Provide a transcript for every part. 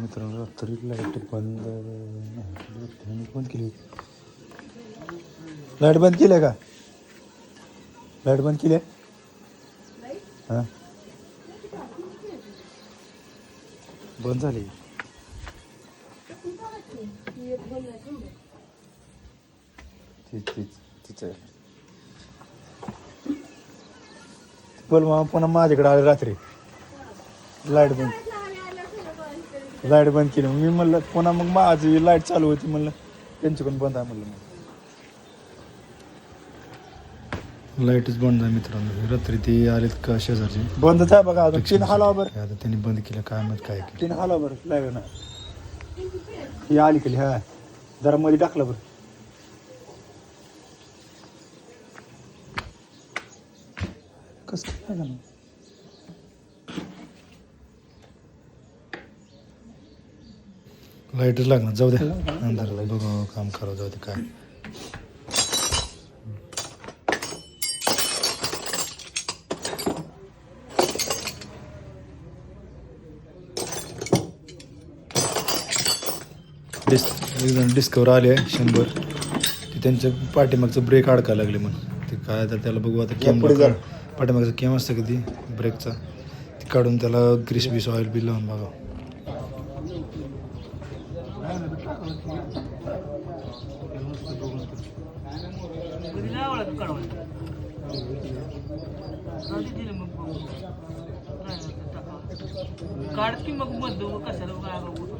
मित्रांनो रात्री लाइट बंद नाही, बंद केली. लाइट बंद केली आहे का? लाइट बंद केली आहे? हां. बंद झाली. तीच तीच तीच आहे. बोल मग पुन्हा माझ्याकडे आले रात्री. लाइट बंद. लाइट बंद केली. मी म्हणलं पुन्हा मग माझी लाइट चालू होती म्हणलं. त्यांची पण बंद आहे म्हणलं मग. लाईटच बंद आहे मित्रांनो. रात्री ते आलेत का शेजारचे? बंदच आहे बघा अजून तीन हलावा बरं आता त्यांनी बंद केलं काय माहीत काय तीन हलावा बरं लाइट ना ही आली केली हा जरा मध्ये टाकलं बरं. कसं काय झालं लाईटच लागणार. जाऊ द्या अंधाराला बघू काम करावं जाऊ दे काय? डिस् एक जण डिस्कवर आले शंभर. ते त्यांच्या पाठीमागचं ब्रेक अडकायला लागले म्हणून. ते काय आता त्याला बघू आता केम पाठीमागचं केम असतं का ती? ब्रेकचा ते काढून त्याला ग्रीस बीस ऑइल बिल लावून बघा. काढ की मग बंद कशाला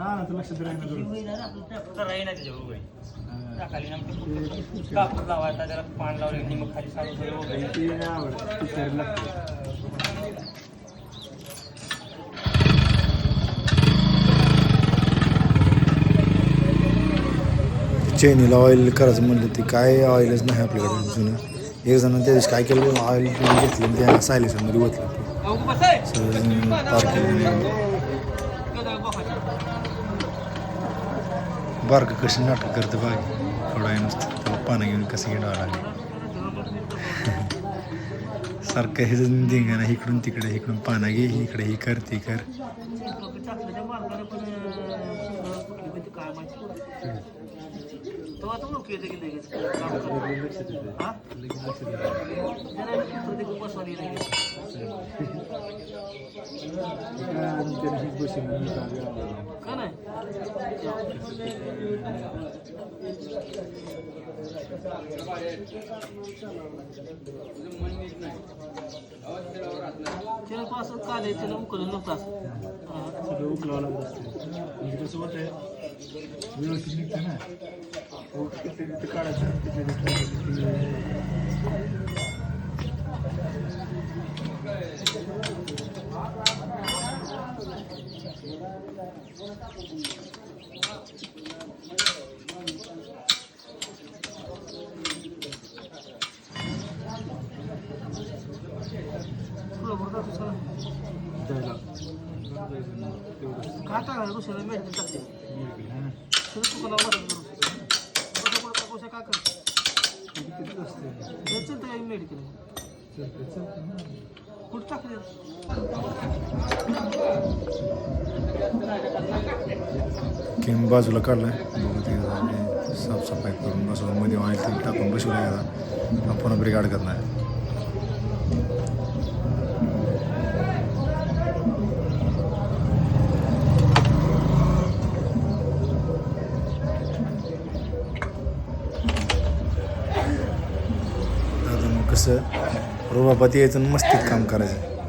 लक्षात कापूर लावायचा त्याला पान लावले मग खाली साडू सगळं चैनीला ऑइल करायचं म्हणलं ते काय ऑइलच नाही आपल्याकडे जुनं. एक जण त्या दिवशी काय केलं ऑइल घेतलं त्या सायलेसमध्ये ओतलं. पार्किंग बारकं कशी नाटक करतं बाग थोडा आहे नुसतं त्याला पानं घेऊन कसं घेणार लागले सारखं हे दिंगा ना इकडून तिकडे इकडून पानं घे इकडे ही कर ती कर. त्याला तो असं काले त्याला उकलून नव्हतं असं. उकलावं लागत असते. व्यवस्थित निघतं ना. हो, काढायचं? काय मेडिकल काय मेडिकल कुठं टाकले किंब बाजूला काढला आहे साफसफाई करून बसवून मध्ये ऑइल तेल टाकून बसू लागला आपण ब्रेक अडकत नाही कसं? रोबापात यायचं मस्तीत काम करायचं.